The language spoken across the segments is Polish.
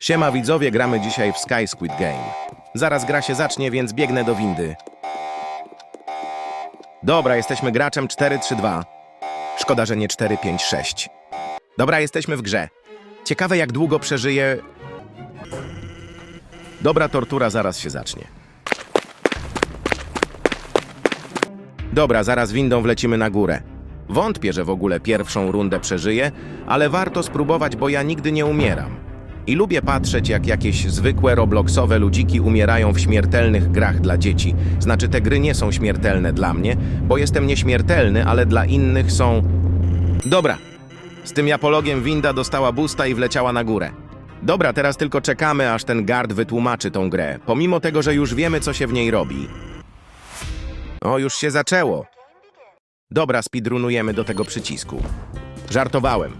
Siema widzowie, gramy dzisiaj w Sky Squid Game. Zaraz gra się zacznie, więc biegnę do windy. Dobra, jesteśmy graczem 4-3-2. Szkoda, że nie 4-5-6. Dobra, jesteśmy w grze. Ciekawe jak długo przeżyję... Dobra, tortura zaraz się zacznie. Dobra, zaraz windą wlecimy na górę. Wątpię, że w ogóle pierwszą rundę przeżyję, ale warto spróbować, bo ja nigdy nie umieram. I lubię patrzeć, jak jakieś zwykłe robloxowe ludziki umierają w śmiertelnych grach dla dzieci. Znaczy, te gry nie są śmiertelne dla mnie, bo jestem nieśmiertelny, ale dla innych są. Dobra. Z tym japologiem winda dostała busta i wleciała na górę. Dobra, teraz tylko czekamy, aż ten guard wytłumaczy tą grę, pomimo tego, że już wiemy, co się w niej robi. O, już się zaczęło. Dobra, speedrunujemy do tego przycisku. Żartowałem.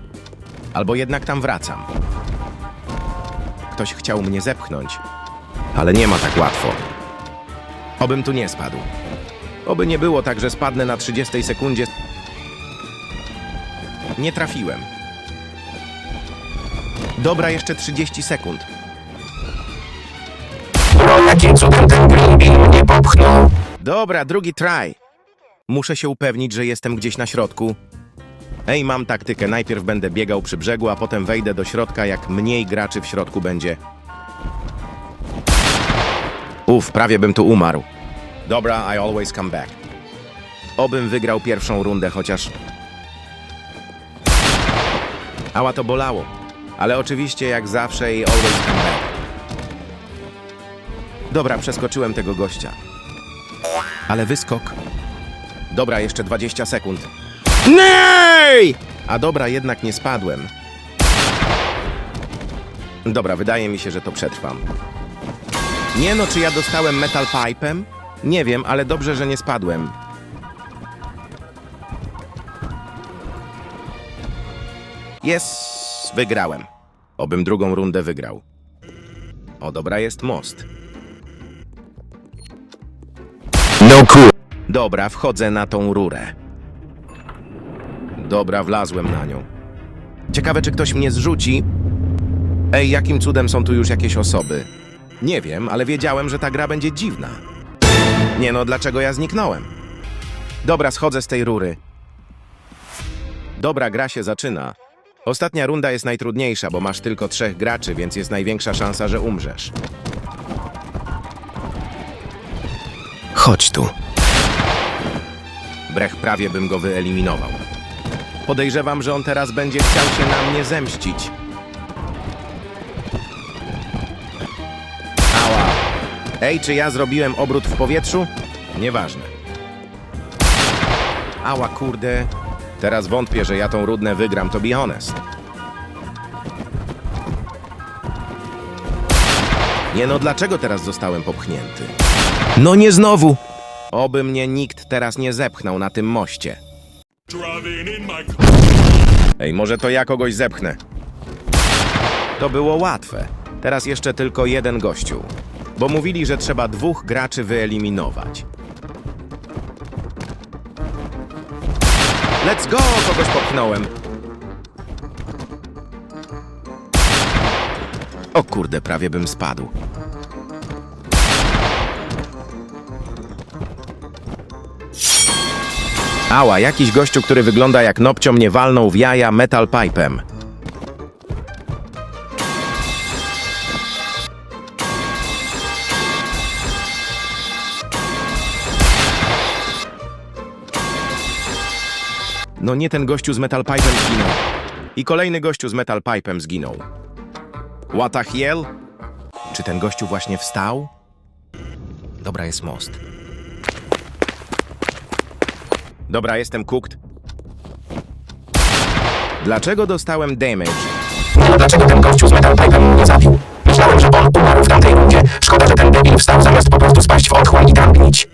Albo jednak tam wracam. Ktoś chciał mnie zepchnąć, ale nie ma tak łatwo. Obym tu nie spadł. Oby nie było tak, że spadnę na 30 sekundzie. Nie trafiłem. Dobra, jeszcze 30 sekund. No jakim cudem ten Greenbill mnie popchnął? Dobra, drugi try. Muszę się upewnić, że jestem gdzieś na środku. Ej, mam taktykę. Najpierw będę biegał przy brzegu, a potem wejdę do środka, jak mniej graczy w środku będzie. Uf, prawie bym tu umarł. Dobra, I always come back. Obym wygrał pierwszą rundę, chociaż... Ała, to bolało. Ale oczywiście, jak zawsze, i always come back. Dobra, przeskoczyłem tego gościa. Ale wyskok. Dobra, jeszcze 20 sekund. Nej! A dobra, jednak nie spadłem. Dobra, wydaje mi się, że to przetrwam. Nie no, czy ja dostałem metal pipe'em? Nie wiem, ale dobrze, że nie spadłem. Jest, wygrałem. Obym drugą rundę wygrał. O, dobra, jest most. No cool. Dobra, wchodzę na tą rurę. Dobra, wlazłem na nią. Ciekawe, czy ktoś mnie zrzuci. Ej, jakim cudem są tu już jakieś osoby? Nie wiem, ale wiedziałem, że ta gra będzie dziwna. Nie no, dlaczego ja zniknąłem? Dobra, schodzę z tej rury. Dobra, gra się zaczyna. Ostatnia runda jest najtrudniejsza, bo masz tylko trzech graczy, więc jest największa szansa, że umrzesz. Chodź tu. Brech prawie bym go wyeliminował. Podejrzewam, że on teraz będzie chciał się na mnie zemścić. Ała. Ej, czy ja zrobiłem obrót w powietrzu? Nieważne. Ała, kurde. Teraz wątpię, że ja tą rudnę wygram, to be honest. Nie no, dlaczego teraz zostałem popchnięty? No nie znowu! Oby mnie nikt teraz nie zepchnął na tym moście. Ej, może to ja kogoś zepchnę. To było łatwe. Teraz jeszcze tylko jeden gościu. Bo mówili, że trzeba dwóch graczy wyeliminować. Let's go! Kogoś popchnąłem. O kurde, prawie bym spadł. Ała, jakiś gościu, który wygląda jak nopcio mnie walnął w jaja metal pipe'em. No nie ten gościu z metal pipe'em zginął. I kolejny gościu z metal pipe'em zginął. What hell? Czy ten gościu właśnie wstał? Dobra, jest most. Dobra, jestem cooked. Dlaczego dostałem damage? No dlaczego ten gościu z Metal Pipe'em mnie zabił? Myślałem, że on umarł w tamtej rundzie. Szkoda, że ten debil wstał zamiast po prostu spaść w otchłań i tam gnić.